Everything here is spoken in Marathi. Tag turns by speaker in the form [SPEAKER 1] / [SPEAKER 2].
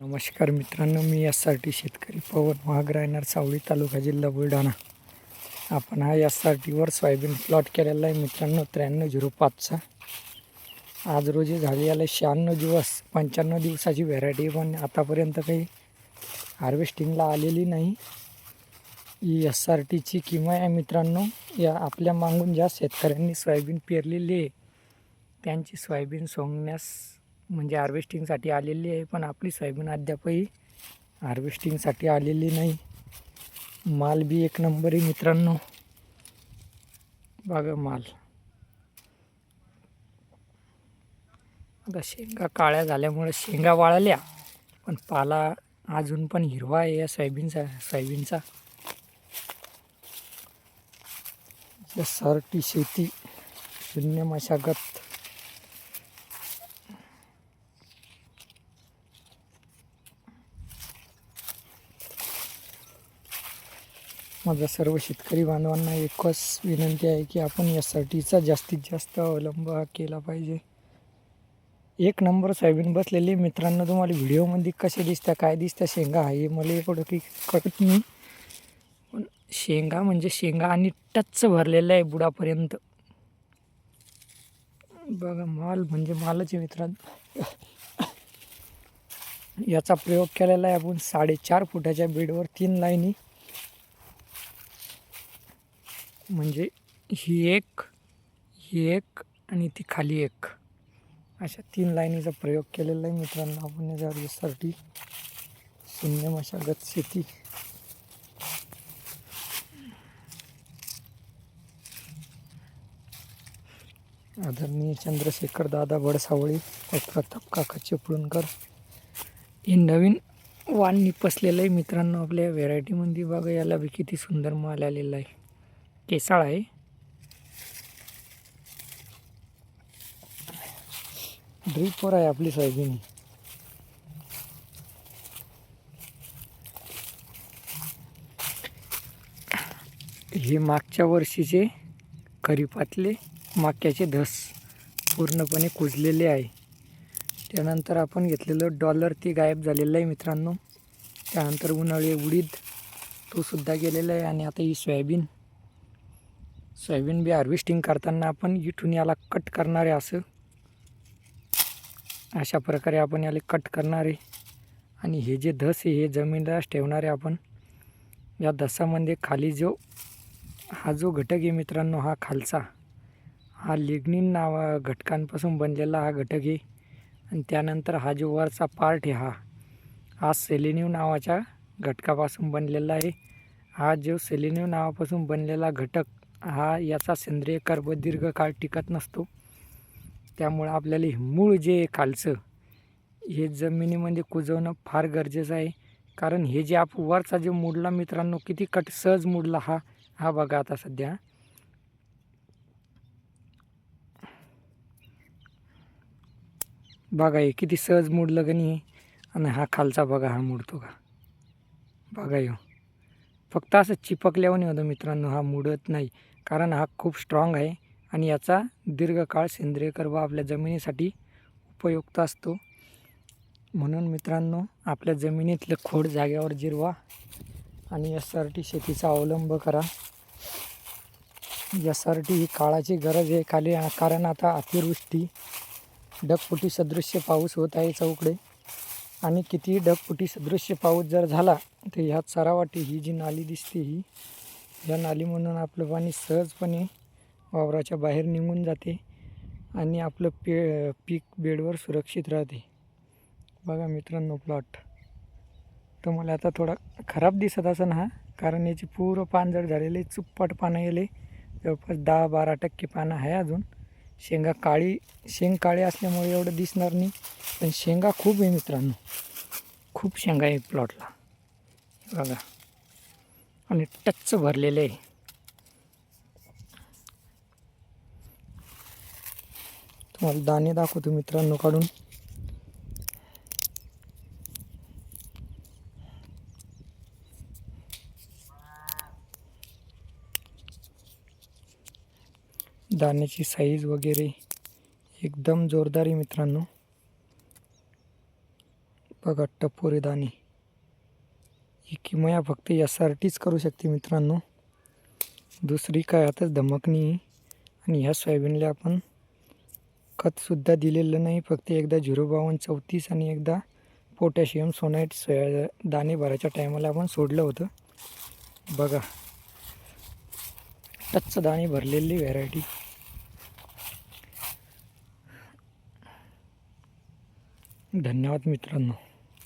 [SPEAKER 1] नमस्कार मित्रांनो मी एस आर टी शेतकरी पवन महाग राहणार सावळी तालुका जिल्हा बुलढाणा. आपण हा एस आर टीवर सोयाबीन प्लॉट केलेला आहे मित्रांनो त्र्याण्णव झिरो पाचचा. आज रोजी झाली याला शहाण्णव दिवस पंच्याण्णव दिवसाची व्हेरायटी पण आतापर्यंत काही हार्वेस्टिंगला आलेली नाही. ही एस आर टीची किंवा आहे मित्रांनो या आपल्या मागून ज्या शेतकऱ्यांनी सोयाबीन पेरलेली आहे त्यांची सोयाबीन सोंगण्यास म्हणजे हार्वेस्टिंगसाठी आलेली आहे पण आपली सोयाबीन अद्यापही हार्वेस्टिंगसाठी आलेली नाही. माल बी एक नंबर आहे मित्रांनो. बघा माल. आता शेंगा काळ्या झाल्यामुळे शेंगा वाळल्या पण पाला अजून पण हिरवा आहे या सोयाबीनचा सोयाबीनचा. सरटी शेती शून्य मशागत. माझा सर्व शेतकरी बांधवांना एकच विनंती आहे की आपण यासाठीचा जास्तीत जास्त अवलंब हा केला पाहिजे. एक नंबर सोयाबीन बसलेली मित्रांनो तुम्हाला व्हिडिओमध्ये कसे दिसतं काय दिसतं शेंगा आहे मला एवढं काही कळत नाही. पण शेंगा म्हणजे शेंगा आणि टच भरलेलं आहे बुडापर्यंत. बघा माल म्हणजे मालच आहे मित्रांनो. याचा प्रयोग केलेला आहे आपण साडेचार फुटाच्या बेडवर तीन लाईनी म्हणजे ही एक ही एक आणि ती खाली एक. अशा तीन लाईनीचा प्रयोग केलेला आहे मित्रांनो. आपण यासाठी शून्य मशागत शेती. आदरणीय चंद्रशेखर दादा बडसावळी व प्रताप काका चिपळूणकर. हे नवीन वाण निपसलेलं आहे मित्रांनो. आपल्या व्हेरायटीमध्ये बघा याला बी किती सुंदर माल आलेला आहे. केसाळ आहे. ड्रीपवर आहे आपली सोयाबीन. हे मागच्या वर्षीचे खरीपातले माक्याचे धस पूर्णपणे कुजलेले आहे. त्यानंतर आपण घेतलेलं डॉलर ते गायब झालेलं आहे मित्रांनो. त्यानंतर उन्हाळी उडीद तो सुद्धा गेलेला आहे आणि आता ही सोयाबीन. सोयाबीन बी हार्वेस्टिंग करताना आपण इथून याला कट करणार आहे असं. अशा प्रकारे आपण याला कट करणार आहे. आणि हे जे धस आहे हे जमीनदार ठेवणार आहे आपण. या धसामध्ये खाली जो हा जो घटक आहे मित्रांनो हा खालचा. हा लिग्निन नावा घटकांपासून बनलेला हा घटक आहे. आणि त्यानंतर हा जो वरचा पार्ट आहे हा हा सेलेनिव नावाच्या घटकापासून बनलेला आहे. हा जो सेलेनिव नावापासून बनलेला घटक हा याचा सेंद्रिय कर्ब दीर्घकाळ टिकत नसतो. त्यामुळं आपल्याला हे मूळ जे खालचं हे जमिनीमध्ये कुजवणं फार गरजेचं आहे. कारण हे जे आप वरचा जे मुडला मित्रांनो किती कट सहज मुडला हा हा बघा आता सध्या. बघा हे किती सहज मुडलं गणी आणि हा खालचा बघा हा मुडतो का? बघा येऊ फक्त असं चिपकल्यावर होतं मित्रांनो हा मुडत नाही. कारण हा खूप स्ट्रॉंग आहे आणि याचा दीर्घकाळ सेंद्रिय कर्व आपल्या जमिनीसाठी उपयुक्त असतो. म्हणून मित्रांनो आपल्या जमिनीतलं खोड जाग्यावर जिरवा आणि एस आर टी शेतीचा अवलंब करा. एस आर टी ही काळाची गरज आहे खाली कारण आता अतिवृष्टी ढगफुटी सदृश्य पाऊस होत आहे चौकडे. आणि कितीही ढगफुटी सदृश्य पाऊस जर झाला तर ह्यात सरावाटी ही जी नाली दिसते ही या नालीमधून आपलं पाणी सहजपणे वावराच्या बाहेर निघून जाते आणि आपलं पे पीक बेडवर सुरक्षित राहते. बघा मित्रांनो प्लॉट तुम्हाला आता थोडा खराब दिसत असं हा कारण याची पूर्ण पान जर झालेले चुप्पट पानं येले जवळपास दहा बारा टक्के पानं आहे अजून. शेंगा काळी शेंग काळी असल्यामुळे एवढं दिसणार नाही. पण शेंगा खूप आहे मित्रांनो. खूप शेंगा आहे प्लॉटला. बघा. आणि टच्च भरलेले आहे. तुम्हाला दाणे दाखवतो मित्रांनो काढून. दाण्याची साईज वगैरे एकदम जोरदार आहे मित्रांनो. बघा टपोरे दाणे. ही किमया फक्त यासाठीच करू शकते मित्रांनो. दुसरी काय आताच धमकणी आणि ह्या सोयाबीनला आपण खतसुद्धा दिलेलं नाही. फक्त एकदा झिरो बावन्न चौतीस आणि एकदा पोटॅशियम सोनाईट सोया दाणे भरायच्या टायमाला आपण सोडलं होतं. बघा टच्च दाणे भरलेली व्हेरायटी धन्यवाद मित्रांनो.